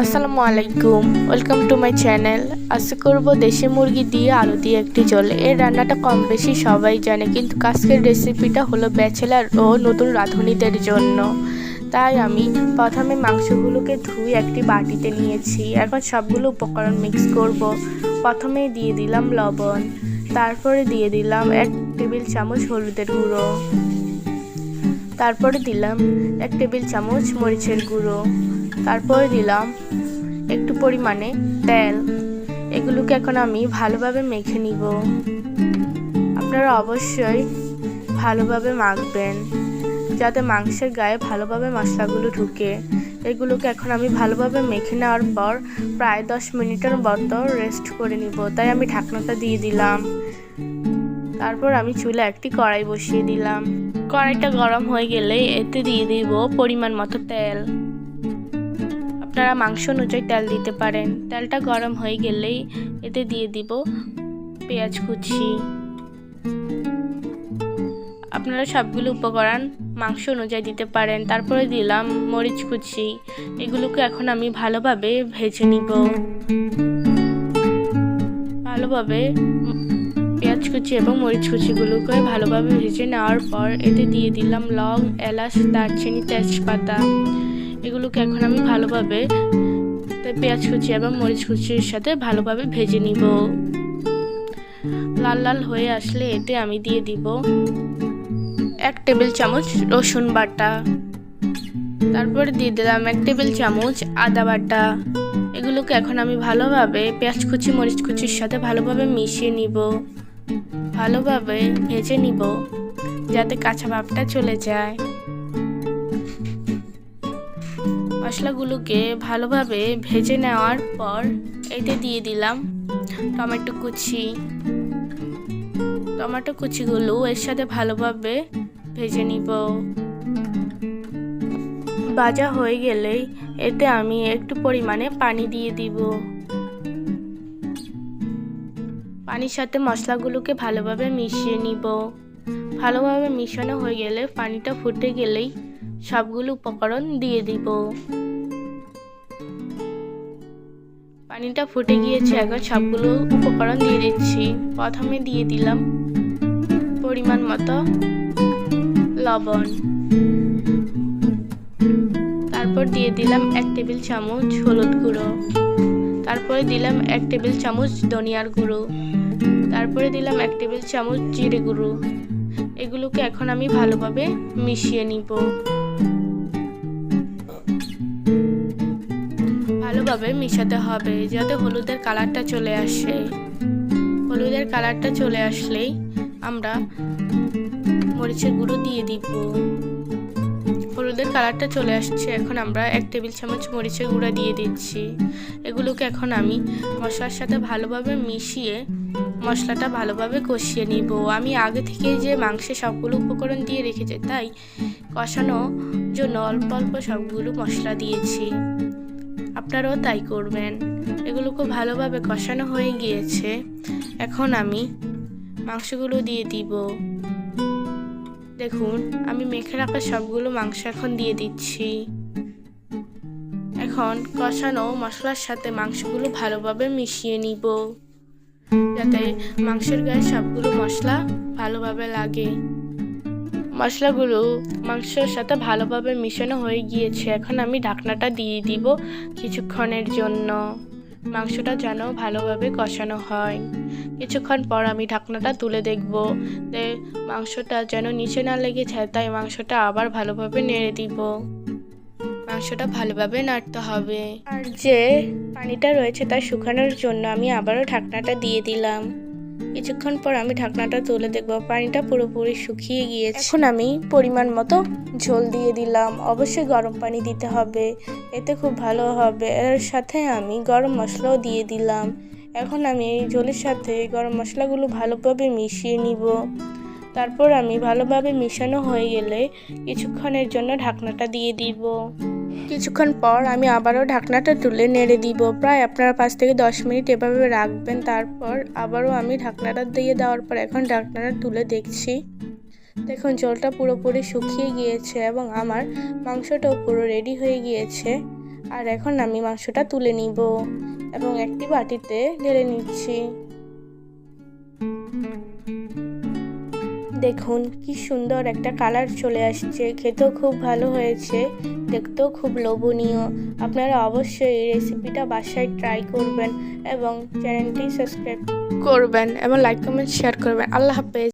আসসালামু আলাইকুম welcome to my channel আশা করব দেশি মুরগি দিয়ে আলু দিয়ে একটি জল এর রান্নাটা কম বেশি সবাই জানে, কিন্তু আজকের রেসিপিটা হলো ব্যাচেলার ও নতুন রাঁধুনিদের জন্য। তাই আমি প্রথমে মাংসগুলোকে ধুয়ে একটি বাটিতে নিয়েছি। এখন সবগুলো উপকরণ মিক্স করব। প্রথমে দিয়ে দিলাম লবণ, তারপরে দিয়ে দিলাম এক টেবিল চামচ হলুদের গুঁড়ো। তারপরে দিলাম এক টেবিল চামচ মরিচের গুঁড়ো। তারপরে দিলাম একটু পরিমাণে তেল। এগুলোকে এখন আমি ভালোভাবে মেখে নিব। আপনারা অবশ্যই ভালোভাবে মাখবেন, যাতে মাংসের গায়ে ভালোভাবে মশলাগুলো ঢুকে। এগুলোকে এখন আমি ভালোভাবে মেখে নেওয়ার পর প্রায় দশ মিনিটের মতো রেস্ট করে নিব। তাই আমি ঢাকনাটা দিয়ে দিলাম। তারপর আমি চুলে একটি কড়াই বসিয়ে দিলাম। কড়াইটা গরম হয়ে গেলে এতে দিয়ে দিব পরিমাণ মতো তেল। আপনারা মাংস অনুযায়ী তেল দিতে পারেন। তেলটা গরম হয়ে গেলেই এতে দিয়ে দিব পেঁয়াজ কুচি। আপনারা সবগুলো উপকরণ মাংস অনুযায়ী দিতে পারেন। তারপরে দিলাম মরিচ কুচি। এগুলোকে এখন আমি ভালোভাবে ভেজে নিব। ভালোভাবে কুচি এবং মরিচ কুচিগুলোকে ভালোভাবে ভেজে নেওয়ার পর এতে দিয়ে দিলাম লং, এলাচ, দারচিনি, তেজপাতা। এগুলোকে এখন আমি ভালোভাবে পেঁয়াজ কুচি এবং মরিচ কুচির সাথে ভালোভাবে ভেজে নিব। লাল লাল হয়ে আসলে এতে আমি দিয়ে দিব এক টেবিল চামচ রসুন বাটা। তারপরে দিয়ে দিলাম এক টেবিল চামচ আদা বাটা। এগুলোকে এখন আমি ভালোভাবে পেঁয়াজ কুচি, মরিচ কুচির সাথে ভালোভাবে মিশিয়ে নিব। ভালোভাবে ভেজে নিব, যাতে কাঁচা ভাবটা চলে যায়। মশলাগুলোকে ভালোভাবে ভেজে নেওয়ার পর এতে দিয়ে দিলাম টমেটো কুচি। টমেটো কুচিগুলো এর সাথে ভালোভাবে ভেজে নিব। ভাজা হয়ে গেলেই এতে আমি একটু পরিমাণে পানি দিয়ে দিব। পানির সাথে মশলাগুলোকে ভালোভাবে মিশিয়ে নিব। ভালোভাবে মিশানো হয়ে গেলে পানিটা ফুটে গেলেই সবগুলো উপকরণ দিয়ে দিব। পানিটা ফুটে গিয়েছে, এখন সবগুলো উপকরণ দিয়ে দিচ্ছি। প্রথমে দিয়ে দিলাম পরিমাণ মতো লবণ। তারপর দিয়ে দিলাম এক টেবিল চামচ হলুদ গুঁড়ো। তারপরে দিলাম এক টেবিল চামচ ধনিয়ার গুঁড়ো। তারপরে দিলাম এক টেবিল চামচ জিরে গুঁড়ো। এগুলোকে এখন আমি ভালোভাবে মিশিয়ে নিব। ভালোভাবে মিশাতে হবে, যাতে হলুদের কালারটা চলে আসে। হলুদের কালারটা চলে আসলেই আমরা মরিচের গুঁড়ো দিয়ে দিব। হলুদের কালারটা চলে আসছে, এখন আমরা এক টেবিল চামচ মরিচের গুঁড়া দিয়ে দিচ্ছি। এগুলোকে এখন আমি মশলার সাথে ভালোভাবে মিশিয়ে মশলাটা ভালোভাবে কষিয়ে নিব। আমি আগে থেকে যে মাংসে সবগুলো উপকরণ দিয়ে রেখেছি, তাই কষানোর জন্য অল্প অল্প সবগুলো মশলা দিয়েছি। আপনারাও তাই করবেন। এগুলোকে ভালোভাবে কষানো হয়ে গিয়েছে। এখন আমি মাংসগুলো দিয়ে দিব। দেখুন, আমি মেখে রাখা সবগুলো মাংস এখন দিয়ে দিচ্ছি। এখন কষানো মশলার সাথে মাংসগুলো ভালোভাবে মিশিয়ে নিব। যাতে মাংসের গায়ে সবগুলো মশলা ভালোভাবে লাগে। মশলাগুলো মাংসের সাথে ভালোভাবে মিশানো হয়ে গিয়েছে। এখন আমি ঢাকনাটা দিয়ে দিব কিছুক্ষণের জন্য। মাংসটা যেন ভালোভাবে কষানো হয়। কিছুক্ষণ পর আমি ঢাকনাটা তুলে দেখব মাংসটা যেন নিচে না লেগে যায় তাই মাংসটা আবার ভালোভাবে নেড়ে দিব। মাংসটা ভালোভাবে নাড়তে হবে। আর যে পানিটা রয়েছে তা শুকানোর জন্য আমি আবারও ঢাকনাটা দিয়ে দিলাম। কিছুক্ষণ পর আমি ঢাকনাটা তুলে দেখব, পানিটা পুরোপুরি শুকিয়ে গিয়েছে। এখন আমি পরিমাণ মতো ঝোল দিয়ে দিলাম। অবশ্যই গরম পানি দিতে হবে, এতে খুব ভালো হবে। এর সাথে আমি গরম মশলাও দিয়ে দিলাম। এখন আমি এই ঝোলের সাথে গরম মশলাগুলো ভালোভাবে মিশিয়ে নিব। তারপর আমি ভালোভাবে মিশানো হয়ে গেলে কিছুক্ষণের জন্য ঢাকনাটা দিয়ে দিব। কিছুক্ষণ পর আমি আবারও ঢাকনাটা তুলে নেড়ে দিব। প্রায় আপনারা পাঁচ থেকে দশ মিনিট এভাবে রাখবেন, তারপর আবারও আমি ঢাকনাটা দিয়ে দেওয়ার পর এখন ঢাকনাটা তুলে দেখছি। দেখুন, জলটা পুরোপুরি শুকিয়ে গিয়েছে এবং আমার মাংসটাও পুরো রেডি হয়ে গিয়েছে। আর এখন আমি মাংসটা তুলে নিব এবং একটি বাটিতে ঢেলে নিচ্ছি। দেখুন, কি সুন্দর একটা কালার চলে আসছে। খেতেও খুব ভালো হয়েছে, দেখতেও খুব লোভনীয়। আপনারা অবশ্যই এই রেসিপিটা বাসায় ট্রাই করবেন এবং চ্যানেলটি সাবস্ক্রাইব করবেন এবং লাইক কমেন্ট শেয়ার করবেন। আল্লাহ হাফেজ।